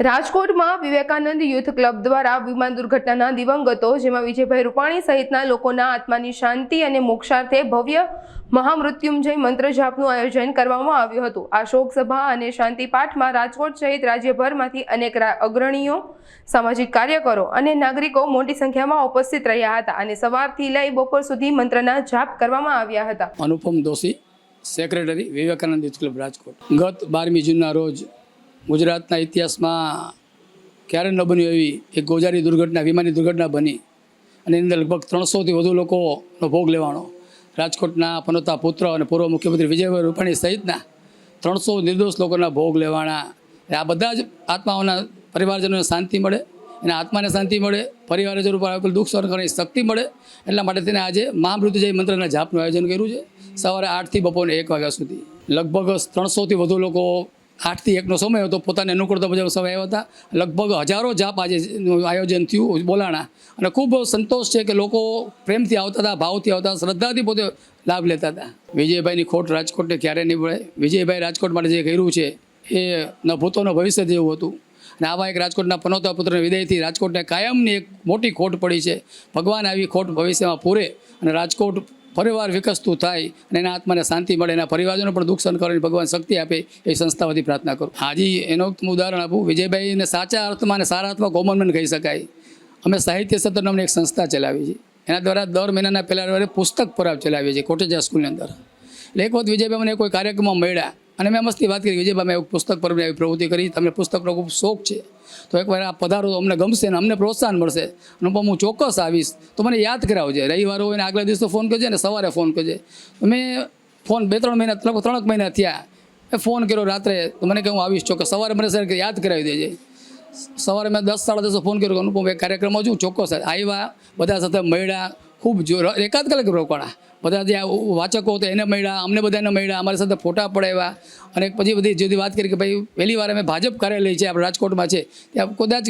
રાજકોટમાં Vivekananda youth club દ્વારા વિમાન દુર્ઘટનાના દિવંગતો, જેમાં વિજયભાઈ રૂપાણી સહિતના લોકોના આત્માની શાંતિ અને મોક્ષાર્થે ભવ્ય મહામૃત્યુંજય મંત્ર જાપનું આયોજન કરવામાં આવ્યું હતું. આ શોક સભા અને શાંતિ પાઠમાં રાજકોટ સહિત રાજ્યભરમાંથી અનેક અગ્રણીઓ, સામાજિક કાર્યકરો અને નાગરિકો મોટી સંખ્યામાં ઉપસ્થિત રહ્યા હતા અને સવારથી લઈ બપોર સુધી મંત્રના જાપ કરવામાં આવ્યા હતા. Anupam Doshi secretary Vivekananda youth club Rajkot. ગત બારમી જૂનના રોજ ગુજરાતના ઇતિહાસમાં ક્યારે ન બન્યું એવી એક ગોજારી દુર્ઘટના, વિમાની દુર્ઘટના બની. અને એની અંદર લગભગ ત્રણસોથી વધુ લોકોનો ભોગ લેવાનો. રાજકોટના પનોતા પુત્ર અને પૂર્વ મુખ્યમંત્રી વિજયભાઈ રૂપાણી સહિતના ત્રણસો નિર્દોષ લોકોના ભોગ લેવાના. આ બધા જ આત્માઓના પરિવારજનોને શાંતિ મળે એના આત્માને શાંતિ મળે પરિવારજનો પર આવેલું દુઃખ સહન કરવાની શક્તિ મળે. એટલા માટે તેને આજે મહામૃત્યુજય મંત્રના જાપનું આયોજન કર્યું છે, સવારે આઠથી બપોરને એક વાગ્યા સુધી. લગભગ ત્રણસોથી વધુ લોકો આઠથી એકનો સમય હતો, પોતાને અનુકૂળતા મુજબ સમય આવ્યા હતા. લગભગ હજારો જાપ આજે આયોજન થયું બોલાણા. અને ખૂબ સંતોષ છે કે લોકો પ્રેમથી આવતા હતા, ભાવથી આવતા શ્રદ્ધાથી પોતે લાભ લેતા હતા. વિજયભાઈની ખોટ રાજકોટને ક્યારે નહીં પડે વિજયભાઈ રાજકોટ માટે જે કર્યું છે, એ ન ભૂતોનો ભવિષ્ય જેવું હતું. અને આવા એક રાજકોટના પનોતા પુત્રને વિદાયથી રાજકોટને કાયમની એક મોટી ખોટ પડી છે. ભગવાન આવી ખોટ ભવિષ્યમાં પૂરે અને રાજકોટ પરિવાર વિકસતું થાય અને એના આત્માને શાંતિ મળે, એના પરિવારજનો પણ દુઃખ સહન કરીને ભગવાન શક્તિ આપે, એ સંસ્થા વતી પ્રાર્થના કરું. હાજી, એનો ઉદાહરણ આપું. વિજયભાઈને સાચા અર્થમાં અને સારા અર્થમાં કોમનમેન કહી શકાય. અમે સાહિત્ય સત્ર નામની એક સંસ્થા ચલાવી છે. એના દ્વારા દર મહિનાના પહેલા પુસ્તક પરાબ ચલાવીએ છીએ કોટેજા સ્કૂલની અંદર. એટલે એક વખત વિજયભાઈ મને કોઈ કાર્યક્રમમાં મળ્યા. અને મેં મસ્તી વાત કરી, વિજયભાઈ, મેં પુસ્તક પર આવી પ્રવૃત્તિ કરી. તમને પુસ્તકનો ખૂબ શોખ છે. તો એકવાર આ પધારો તો અમને ગમશે ને અમને પ્રોત્સાહન મળશે. અનુપમ હું ચોક્કસ આવીશ. તો મને યાદ કરાવજે. રવિવાર હોય ને આગલા દિવસે ફોન કરજે ને સવારે ફોન કરજે. મેં ફોન બે ત્રણ મહિના ત્રણ ત્રણેક મહિના થયા. મેં ફોન કર્યો રાત્રે. તો મને કે હું આવીશ ચોક્કસ. સવારે મને સર યાદ કરાવી દેજે. સવારે મેં દસ, સાડા દસે ફોન કર્યો અનુપમ એક કાર્યક્રમમાં છું ચોક્કસ આવ્યા. બધા સાથે મળ્યા. ખૂબ જો એકાદ કલાક રોકાણા. બધા જે વાચકો હતા એને મળ્યા, અમને બધાને મળ્યા, અમારી સાથે ફોટા પડાવ્યા. અને પછી બધી જુદી વાત કરી કે ભાઈ, પહેલી વાર અમે ભાજપ કાર્યાલય છે, આપણે રાજકોટમાં છે. ત્યાં કદાચ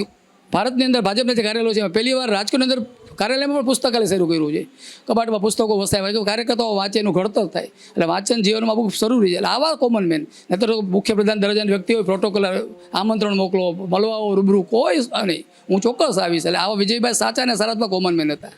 ભારતની અંદર ભાજપને જે કાર્યાલય છે પહેલી વાર રાજકોટની અંદર કાર્યાલયમાં પણ પુસ્તકાલય શરૂ કર્યું છે. કબાટમાં પુસ્તકો વસાવ્યા. કે કાર્યકર્તાઓ વાંચે એનું ઘડતર થાય. એટલે વાંચન જીવનમાં બહુ જરૂરી છે. એટલે આવા કોમન મેન નહીતર તો મુખ્યપ્રધાન દરજ્જાની વ્યક્તિ હોય પ્રોટોકોલ આમંત્રણ મોકલો, મળવાઓ રૂબરૂ કોઈ નહીં. હું ચોક્કસ આવીશ. એટલે આવા વિજયભાઈ સાચા અને સારાત્મક કોમન મેન હતા.